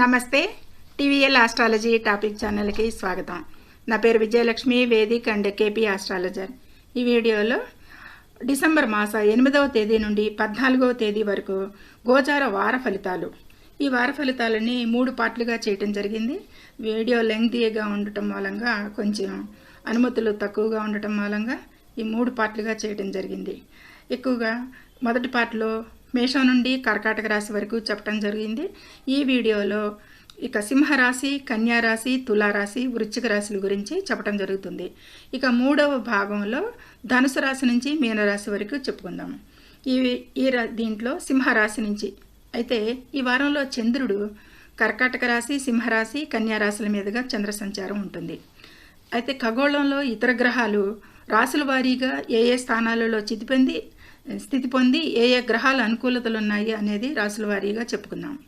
నమస్తే. TVL astrology topic ఛానల్కి స్వాగతం. నా పేరు Vijayalakshmi Vedic and KP astrologer. ఈ వీడియోలో డిసెంబర్ మాస ఎనిమిదవ తేదీ నుండి పద్నాలుగవ తేదీ వరకు గోచార వార ఫలితాలు ఈ వార ఫలితాలని మూడు పార్ట్లుగా చేయటం జరిగింది. వీడియో లెంగ్తీగా ఉండటం మూలంగా కొంచెం అనుమతులు తక్కువగా ఉండటం మూలంగా ఈ మూడు పార్ట్లుగా చేయటం జరిగింది. ఎక్కువగా మొదటి పార్ట్లో మేషం నుండి కర్కాటక రాశి వరకు చెప్పడం జరిగింది. ఈ వీడియోలో ఇక సింహరాశి కన్యారాశి తులారాశి వృశ్చిక రాశుల గురించి చెప్పడం జరుగుతుంది. ఇక మూడవ భాగంలో ధనుసు రాశి నుంచి మీనరాశి వరకు చెప్పుకుందాం. ఈ ఈ రా- దీంట్లో సింహరాశి నుంచి అయితే ఈ వారంలో చంద్రుడు కర్కాటక రాశి సింహరాశి కన్యారాశుల మీదుగా చంద్ర సంచారం ఉంటుంది. అయితే ఖగోళంలో ఇతర గ్రహాలు రాశుల వారీగా ఏ ఏ స్థానాలలో చితిపెంది స్థితి పొంది ఏ ఏ గ్రహాల అనుకూలతలు ఉన్నాయి అనేది రాశుల వారీగా చెప్పుకుందాం.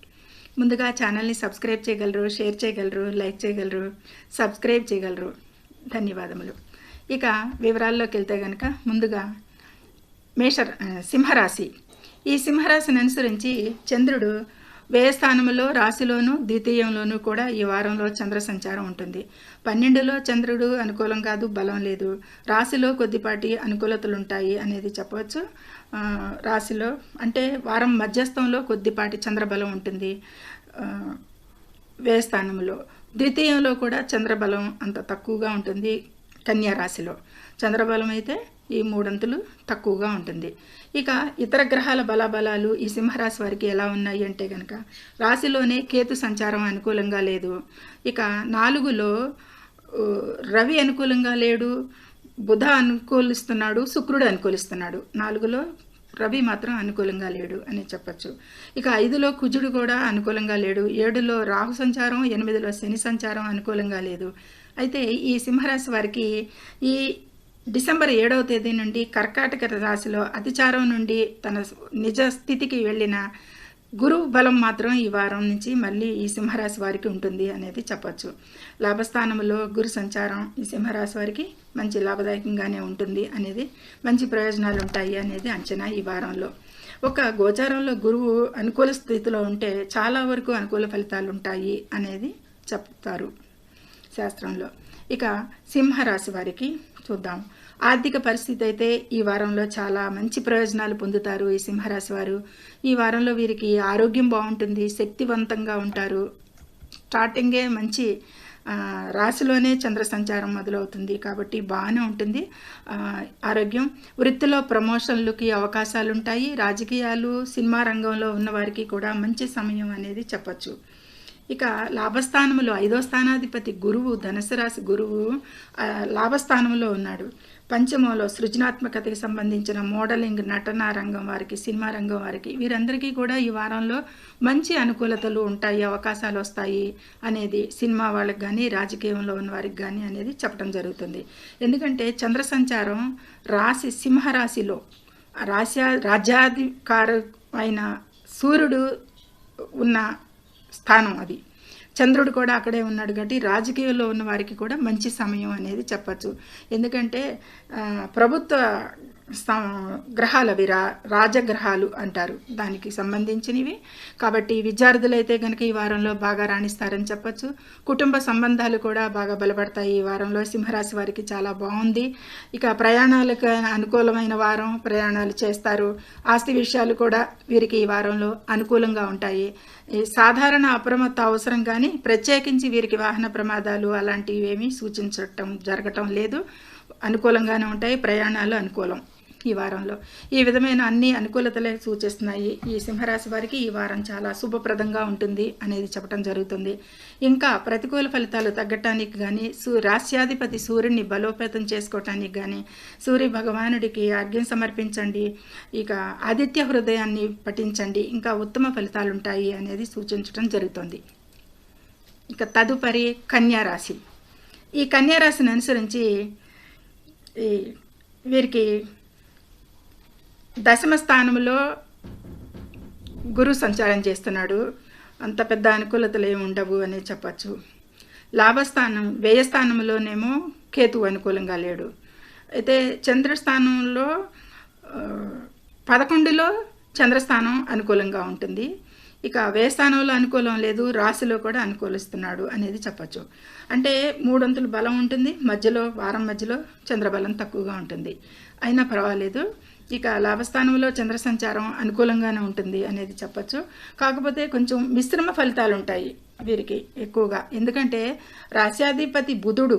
ముందుగా ఛానల్ని సబ్స్క్రైబ్ చేయగలరు షేర్ చేయగలరు లైక్ చేయగలరు సబ్స్క్రైబ్ చేయగలరు. ధన్యవాదములు. ఇక వివరాల్లోకి వెళ్తే కనుక ముందుగా మేష సింహరాశి. ఈ సింహరాశిని అనుసరించి చంద్రుడు వ్యయ స్థానంలో రాశిలోను ద్వితీయంలోనూ కూడా ఈ వారంలో చంద్ర సంచారం ఉంటుంది. పన్నెండులో చంద్రుడు అనుకూలం కాదు బలం లేదు. రాశిలో కొద్దిపాటి అనుకూలతలు ఉంటాయి అనేది చెప్పవచ్చు. రాశిలో అంటే వారం మధ్యస్థంలో కొద్దిపాటి చంద్రబలం ఉంటుంది. వేయ స్థానంలో ద్వితీయంలో కూడా చంద్రబలం అంత తక్కువగా ఉంటుంది. కన్యా రాశిలో. చంద్రబలం అయితే ఈ మూడంతులు తక్కువగా ఉంటుంది. ఇక ఇతర గ్రహాల బలాబలాలు ఈ సింహరాశి వారికి ఎలా ఉన్నాయి అంటే కనుక రాశిలోనే కేతు సంచారం అనుకూలంగా లేదు. ఇక నాలుగులో రవి అనుకూలంగా లేడు బుధ అనుకూలిస్తున్నాడు శుక్రుడు అనుకూలిస్తున్నాడు. నాలుగులో రవి మాత్రం అనుకూలంగా లేడు అని చెప్పచ్చు. ఇక ఐదులో కుజుడు కూడా అనుకూలంగా లేడు. ఏడులో రాహు సంచారం ఎనిమిదిలో శని సంచారం అనుకూలంగా లేదు. అయితే ఈ సింహరాశి వారికి ఈ డిసెంబర్ ఏడవ తేదీ నుండి కర్కాటక రాశిలో అతిచారం నుండి తన నిజ స్థితికి వెళ్ళిన గురువు బలం మాత్రం ఈ వారం నుంచి మళ్ళీ ఈ సింహరాశి వారికి ఉంటుంది అనేది చెప్పచ్చు. లాభస్థానంలో గురు సంచారం ఈ సింహరాశి వారికి మంచి లాభదాయకంగానే ఉంటుంది అనేది మంచి ప్రయోజనాలు ఉంటాయి అనేది అంచనా ఈ వారంలో. ఒక గోచారంలో గురువు అనుకూల స్థితిలో ఉంటే చాలా వరకు అనుకూల ఫలితాలు ఉంటాయి అనేది చెప్తారు. శాస్త్రంలో. ఇక సింహరాశి వారికి చూద్దాం. ఆర్థిక పరిస్థితి అయితే ఈ వారంలో చాలా మంచి ప్రయోజనాలు పొందుతారు ఈ సింహరాశి వారు. ఈ వారంలో వీరికి ఆరోగ్యం బాగుంటుంది శక్తివంతంగా ఉంటారు. స్టార్టింగే మంచి రాశిలోనే చంద్ర సంచారం మొదలవుతుంది కాబట్టి బాగానే ఉంటుంది. ఆరోగ్యం. వృత్తిలో ప్రమోషన్లకి అవకాశాలు ఉంటాయి రాజకీయాలు సినిమా రంగంలో ఉన్న వారికి కూడా మంచి సమయం అనేది చెప్పచ్చు. ఇక లాభస్థానంలో ఐదో స్థానాధిపతి గురువు ధనుసు రాశి గురువు లాభస్థానంలో ఉన్నాడు. పంచమంలో సృజనాత్మకతకి సంబంధించిన మోడలింగ్ నటన రంగం వారికి సినిమా రంగం వారికి వీరందరికీ కూడా ఈ వారంలో మంచి అనుకూలతలు ఉంటాయి అవకాశాలు వస్తాయి అనేది సినిమా వాళ్ళకి కానీ రాజకీయంలో ఉన్న వారికి కానీ అనేది చెప్పడం జరుగుతుంది. ఎందుకంటే చంద్ర సంచారం రాశి సింహరాశిలో రాశ్యా రాజ్యాధికార అయిన సూర్యుడు ఉన్న స్థానం అది. చంద్రుడు కూడా అక్కడే ఉన్నాడు కాబట్టి రాజకీయాల్లో ఉన్న వారికి కూడా మంచి సమయం అనేది చెప్పచ్చు. ఎందుకంటే ప్రభుత్వ గ్రహాలు అవి రా రాజగ్రహాలు అంటారు. దానికి సంబంధించినవి. కాబట్టి విద్యార్థులైతే కనుక ఈ వారంలో బాగా రాణిస్తారని చెప్పచ్చు. కుటుంబ సంబంధాలు కూడా బాగా బలపడతాయి. ఈ వారంలో సింహరాశి వారికి చాలా బాగుంది. ఇక ప్రయాణాలకు అనుకూలమైన వారం ప్రయాణాలు చేస్తారు. ఆస్తి విషయాలు కూడా వీరికి ఈ వారంలో అనుకూలంగా ఉంటాయి. ఈ సాధారణ అప్రమత్త అవసరం కానీ ప్రత్యేకించి వీరికి వాహన ప్రమాదాలు అలాంటివి ఏమీ సూచించటం జరగటం లేదు. అనుకూలంగానే ఉంటాయి. ప్రయాణాలు అనుకూలం. ఈ వారంలో. ఈ విధమైన అన్ని అనుకూలతలే సూచిస్తున్నాయి. ఈ సింహరాశి వారికి ఈ వారం చాలా శుభప్రదంగా ఉంటుంది అనేది చెప్పడం జరుగుతుంది. ఇంకా ప్రతికూల ఫలితాలు తగ్గటానికి కానీ సూ రాస్యాధిపతి సూర్యుడిని బలోపేతం చేసుకోవటానికి కానీ సూర్య భగవానుడికి అర్ఘ్యం సమర్పించండి. ఇక ఆదిత్య హృదయాన్ని పఠించండి. ఇంకా ఉత్తమ ఫలితాలు ఉంటాయి అనేది సూచించడం జరుగుతుంది. ఇక తదుపరి కన్యారాశి ఈ కన్యారాశిని అనుసరించి ఈ వీరికి దశమ స్థానంలో గురు సంచారం చేస్తున్నాడు. అంత పెద్ద అనుకూలతలు ఏమి ఉండవు అని చెప్పచ్చు. లాభస్థానం వ్యయస్థానంలోనేమో కేతు అనుకూలంగా లేడు. అయితే చంద్రస్థానంలో పదకొండులో చంద్రస్థానం అనుకూలంగా ఉంటుంది. ఇక వేస్థానంలో అనుకూలం లేదు రాశిలో కూడా అనుకూలిస్తున్నాడు అనేది చెప్పచ్చు. అంటే మూడొంతులు బలం ఉంటుంది మధ్యలో వారం మధ్యలో చంద్రబలం తక్కువగా ఉంటుంది. అయినా పర్వాలేదు. ఇక లాభస్థానంలో చంద్ర సంచారం అనుకూలంగానే ఉంటుంది అనేది చెప్పచ్చు. కాకపోతే కొంచెం మిశ్రమ ఫలితాలు ఉంటాయి వీరికి ఎక్కువగా. ఎందుకంటే రాశ్యాధిపతి బుధుడు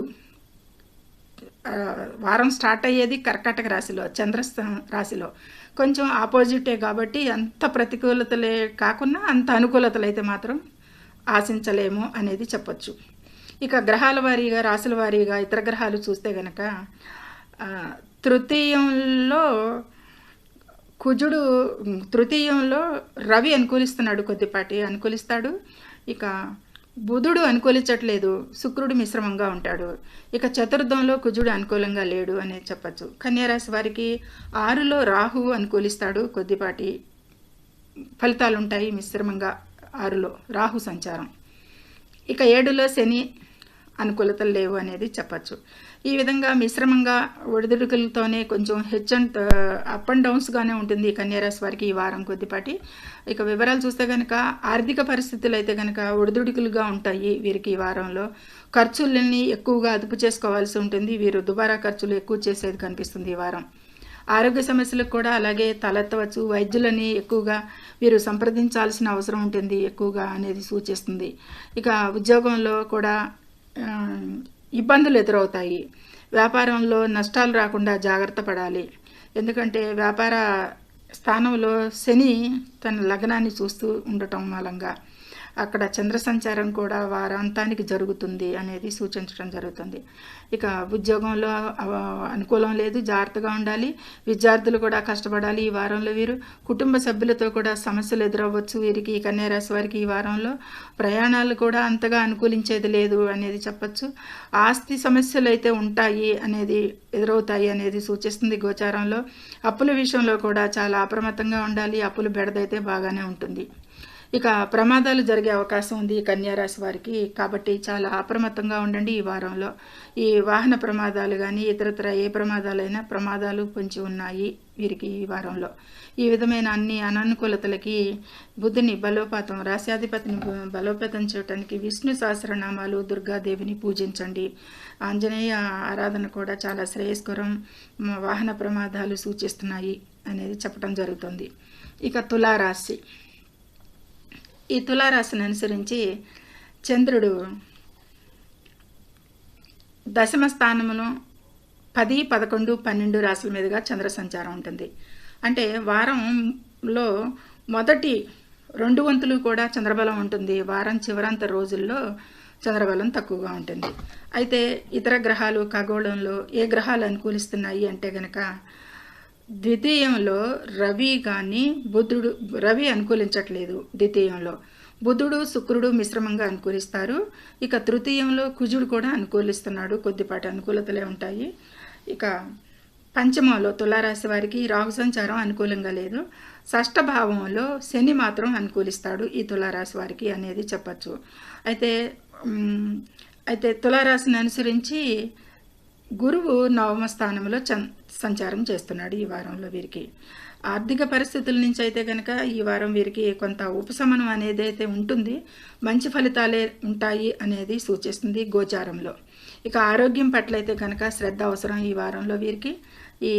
వారం స్టార్ట్ అయ్యేది కర్కాటక రాశిలో చంద్రస్థ రాశిలో. కొంచెం ఆపోజిటే కాబట్టి అంత ప్రతికూలతలే కాకుండా అంత అనుకూలతలు అయితే మాత్రం ఆశించలేము అనేది చెప్పచ్చు. ఇక గ్రహాల వారీగా రాశుల వారీగా ఇతర గ్రహాలు చూస్తే గనక తృతీయంలో కుజుడు తృతీయంలో రవి అనుకూలిస్తున్నాడు కొద్దిపాటి అనుకూలిస్తాడు. ఇక బుధుడు అనుకూలించట్లేదు శుక్రుడు మిశ్రమంగా ఉంటాడు. ఇక చతుర్థంలో కుజుడు అనుకూలంగా లేడు అనేది చెప్పచ్చు. కన్యారాశి వారికి ఆరులో రాహు అనుకూలిస్తాడు కొద్దిపాటి ఫలితాలు ఉంటాయి మిశ్రమంగా ఆరులో రాహు సంచారం. ఇక ఏడులో శని అనుకూలతలు లేవు అనేది చెప్పచ్చు. ఈ విధంగా మిశ్రమంగా ఒడిదుడుకులతోనే కొంచెం హెచ్ అండ్ అప్ అండ్ డౌన్స్గానే ఉంటుంది ఈ కన్యారాశి వారికి ఈ వారం కొద్దిపాటి. ఇక వివరాలు చూస్తే కనుక ఆర్థిక పరిస్థితులు అయితే కనుక ఒడిదుడుకులుగా ఉంటాయి వీరికి ఈ వారంలో. ఖర్చులని ఎక్కువగా అదుపు చేసుకోవాల్సి ఉంటుంది. వీరు దుబారా ఖర్చులు ఎక్కువ చేసేది కనిపిస్తుంది ఈ వారం. ఆరోగ్య సమస్యలకు కూడా అలాగే తలెత్తవచ్చు. వైద్యులని ఎక్కువగా వీరు సంప్రదించాల్సిన అవసరం ఉంటుంది ఎక్కువగా అనేది సూచిస్తుంది. ఇక ఉద్యోగంలో కూడా ఇబ్బందులు ఎదురవుతాయి. వ్యాపారంలో నష్టాలు రాకుండా జాగ్రత్త పడాలి. ఎందుకంటే వ్యాపార స్థానంలో శని తన లగ్నాన్ని చూస్తూ ఉండటం మూలంగా. అక్కడ చంద్ర సంచారం కూడా వారాంతానికి జరుగుతుంది అనేది సూచించడం జరుగుతుంది. ఇక ఉద్యోగంలో అనుకూలం లేదు జాగ్రత్తగా ఉండాలి. విద్యార్థులు కూడా కష్టపడాలి ఈ వారంలో వీరు. కుటుంబ సభ్యులతో కూడా సమస్యలు ఎదురవ్వచ్చు. వీరికి ఈ కన్యారాశి వారికి ఈ వారంలో ప్రయాణాలు కూడా అంతగా అనుకూలించేది లేదు అనేది చెప్పచ్చు. ఆస్తి సమస్యలు అయితే ఉంటాయి అనేది ఎదురవుతాయి అనేది సూచిస్తుంది గోచారంలో. అప్పుల విషయంలో కూడా చాలా అప్రమత్తంగా ఉండాలి. అప్పులు బెడదైతే బాగానే ఉంటుంది. ఇక ప్రమాదాలు జరిగే అవకాశం ఉంది ఈ కన్యారాశి వారికి. కాబట్టి చాలా అప్రమత్తంగా ఉండండి ఈ వారంలో. ఈ వాహన ప్రమాదాలు కానీ ఇతరత్ర ఏ ప్రమాదాలైనా ప్రమాదాలు పొంచి ఉన్నాయి వీరికి ఈ వారంలో. ఈ విధమైన అన్ని అననుకూలతలకి బుద్ధిని బలోపాతం రాశ్యాధిపతిని బలోపేతం చేయడానికి విష్ణు సహస్రనామాలు దుర్గాదేవిని పూజించండి. ఆంజనేయ ఆరాధన కూడా చాలా శ్రేయస్కరం వాహన ప్రమాదాలు సూచిస్తున్నాయి అనేది చెప్పడం జరుగుతుంది. ఇక తులారాశి. ఈ తులారాశిని అనుసరించి చంద్రుడు దశమ స్థానములో పది పదకొండు పన్నెండు రాశుల మీదుగా చంద్ర సంచారం ఉంటుంది. అంటే వారంలో మొదటి రెండు వంతులు కూడా చంద్రబలం ఉంటుంది. వారం చివరంత రోజుల్లో చంద్రబలం తక్కువగా ఉంటుంది. అయితే ఇతర గ్రహాలు ఖగోళంలో ఏ గ్రహాలు అనుకూలిస్తున్నాయి అంటే గనక ద్వితీయంలో రవి కానీ బుధుడు రవి అనుకూలించట్లేదు ద్వితీయంలో. బుధుడు శుక్రుడు మిశ్రమంగా అనుకూలిస్తారు. ఇక తృతీయంలో కుజుడు కూడా అనుకూలిస్తున్నాడు. కొద్దిపాటి అనుకూలతలే ఉంటాయి. ఇక పంచమంలో తులారాశి వారికి రాహు సంచారం అనుకూలంగా లేదు. షష్ఠ భావంలో శని మాత్రం అనుకూలిస్తాడు ఈ తులారాశి వారికి అనేది చెప్పచ్చు. అయితే అయితే తులారాశిని అనుసరించి గురువు నవమ స్థానంలో చం సంచారం చేస్తున్నాడు ఈ వారంలో వీరికి. ఆర్థిక పరిస్థితుల నుంచి అయితే కనుక ఈ వారం వీరికి కొంత ఉపశమనం అనేది అయితే ఉంటుంది. మంచి ఫలితాలే ఉంటాయి అనేది సూచిస్తుంది గోచారంలో. ఇక ఆరోగ్యం పట్ల అయితే కనుక శ్రద్ధ అవసరం ఈ వారంలో వీరికి. ఈ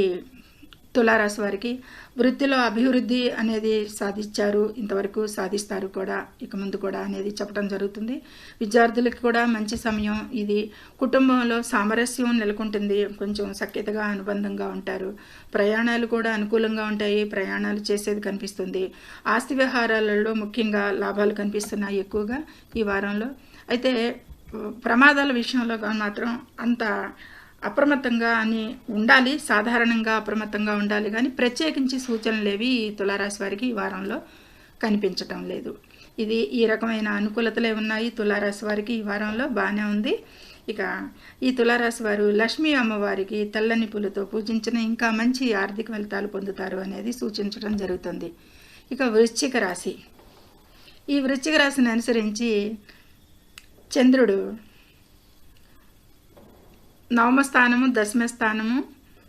తులారాశి వారికి వృత్తిలో అభివృద్ధి అనేది సాధించారు ఇంతవరకు సాధిస్తారు కూడా ఇక ముందు కూడా అనేది చెప్పడం జరుగుతుంది. విద్యార్థులకు కూడా మంచి సమయం ఇది. కుటుంబంలో సామరస్యం నెలకొంటుంది. కొంచెం సఖ్యతగా అనుబంధంగా ఉంటారు. ప్రయాణాలు కూడా అనుకూలంగా ఉంటాయి. ప్రయాణాలు చేసేది కనిపిస్తుంది. ఆస్తి వ్యవహారాలలో ముఖ్యంగా లాభాలు కనిపిస్తున్నాయి ఎక్కువగా ఈ వారంలో. అయితే ప్రమాదాల విషయంలో మాత్రం అంత అప్రమత్తంగా అని ఉండాలి సాధారణంగా అప్రమత్తంగా ఉండాలి. కానీ ప్రత్యేకించి సూచనలు ఏవి ఈ తులారాశి వారికి ఈ వారంలో కనిపించటం లేదు. ఇది ఈ రకమైన అనుకూలతలే ఉన్నాయి తులారాశి వారికి ఈ వారంలో. బాగానే ఉంది. ఇక ఈ తులారాశి వారు లక్ష్మీ అమ్మవారికి తెల్లని పూలతో పూజించిన ఇంకా మంచి ఆర్థిక ఫలితాలు పొందుతారు అనేది సూచించడం జరుగుతుంది. ఇక వృశ్చిక రాశి. ఈ వృశ్చిక రాశిని అనుసరించి చంద్రుడు నవమ స్థానము దశమ స్థానము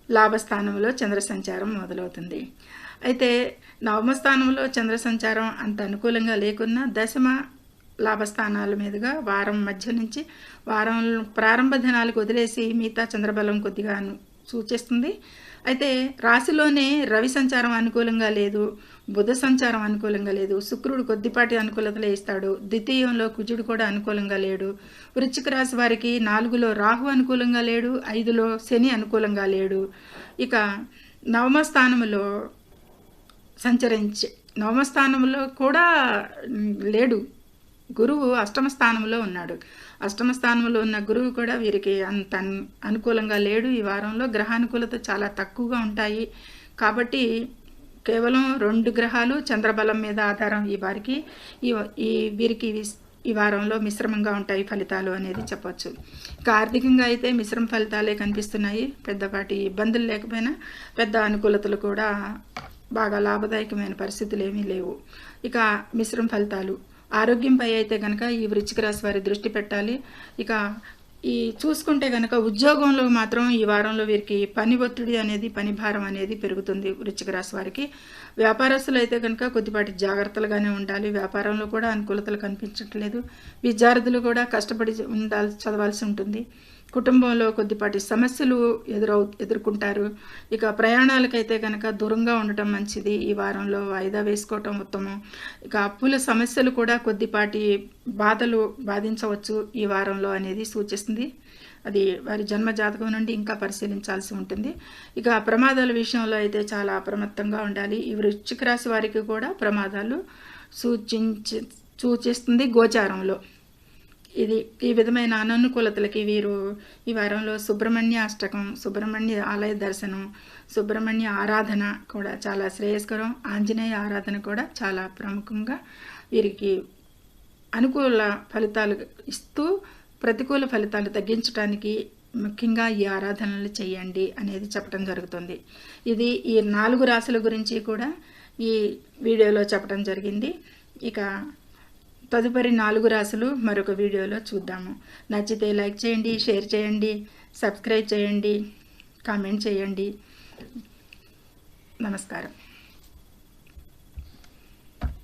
లాభస్థానంలో చంద్ర సంచారం మొదలవుతుంది. అయితే నవమ స్థానంలో చంద్ర సంచారం అంత అనుకూలంగా లేకున్నా దశమ లాభస్థానాల మీదుగా వారం మధ్య నుంచి వారం ప్రారంభ దినాలకు వదిలేసి మిగతా చంద్రబలం కొద్దిగా సూచిస్తుంది. అయితే రాశిలోనే రవి సంచారం అనుకూలంగా లేదు బుధ సంచారం అనుకూలంగా లేదు శుక్రుడు కొద్దిపాటి అనుకూలతలే ఇస్తాడు ద్వితీయంలో కుజుడు కూడా అనుకూలంగా లేడు వృశ్చిక రాశి వారికి నాలుగులో రాహు అనుకూలంగా లేడు ఐదులో శని అనుకూలంగా లేడు. ఇక నవమ స్థానములో సంచరించి నవమ స్థానంలో కూడా లేడు. గురువు అష్టమ స్థానంలో ఉన్నాడు. అష్టమ స్థానంలో ఉన్న గురువు కూడా వీరికి అంత అనుకూలంగా లేడు. ఈ వారంలో గ్రహానుకూలత చాలా తక్కువగా ఉంటాయి. కాబట్టి కేవలం రెండు గ్రహాలు చంద్రబలం మీద ఆధారం ఈ వారికి. ఈ ఈ వీరికి ఈ వారంలో మిశ్రమంగా ఉంటాయి ఫలితాలు అనేది చెప్పొచ్చు. ఇక ఆర్థికంగా అయితే మిశ్రమ ఫలితాలే కనిపిస్తున్నాయి. పెద్దపాటి ఇబ్బందులు లేకపోయినా పెద్ద అనుకూలతలు కూడా బాగా లాభదాయకమైన పరిస్థితులు ఏమీ లేవు. ఇక మిశ్రమ ఫలితాలు. ఆరోగ్యంపై అయితే కనుక ఈ వృచ్చిక రాశి వారి దృష్టి పెట్టాలి. ఇక ఈ చూసుకుంటే కనుక ఉద్యోగంలో మాత్రం ఈ వారంలో వీరికి పని ఒత్తిడి అనేది పని భారం అనేది పెరుగుతుంది వృచ్చిక రాశి వారికి. వ్యాపారస్తులు అయితే కనుక కొద్దిపాటి జాగ్రత్తలుగానే ఉండాలి. వ్యాపారంలో కూడా అనుకూలతలు కనిపించట్లేదు. విద్యార్థులు కూడా కష్టపడి ఉండాల్సి చదవాల్సి ఉంటుంది. కుటుంబంలో కొద్దిపాటి సమస్యలు ఎదురవు ఎదుర్కొంటారు. ఇక ప్రయాణాలకైతే కనుక దూరంగా ఉండటం మంచిది. ఈ వారంలో వాయిదా వేసుకోవటం ఉత్తమం. ఇక అప్పుల సమస్యలు కూడా కొద్దిపాటి బాధలు బాధించవచ్చు ఈ వారంలో అనేది సూచిస్తుంది. అది వారి జన్మ జాతకం నుండి ఇంకా పరిశీలించాల్సి ఉంటుంది. ఇక ప్రమాదాల విషయంలో అయితే చాలా అప్రమత్తంగా ఉండాలి. ఈ వృశ్చిక రాశి వారికి కూడా ప్రమాదాలు సూచించి సూచిస్తుంది గోచారంలో. ఇది ఈ విధమైన అననుకూలతలకి వీరు ఈ వారంలో సుబ్రహ్మణ్య అష్టకం సుబ్రహ్మణ్య ఆలయ దర్శనం సుబ్రహ్మణ్య ఆరాధన కూడా చాలా శ్రేయస్కరం. ఆంజనేయ ఆరాధన కూడా చాలా ప్రముఖంగా వీరికి అనుకూల ఫలితాలు ఇస్తూ ప్రతికూల ఫలితాలు తగ్గించడానికి ముఖ్యంగా ఈ ఆరాధనలు చేయండి అనేది చెప్పడం జరుగుతుంది. ఇది ఈ నాలుగు రాశుల గురించి కూడా ఈ వీడియోలో చెప్పడం జరిగింది. ఇక తదుపరి నాలుగు రాసులు మరొక వీడియోలో చూద్దాము. నచ్చితే లైక్ చేయండి షేర్ చేయండి సబ్స్క్రైబ్ చేయండి కామెంట్ చేయండి. నమస్కారం.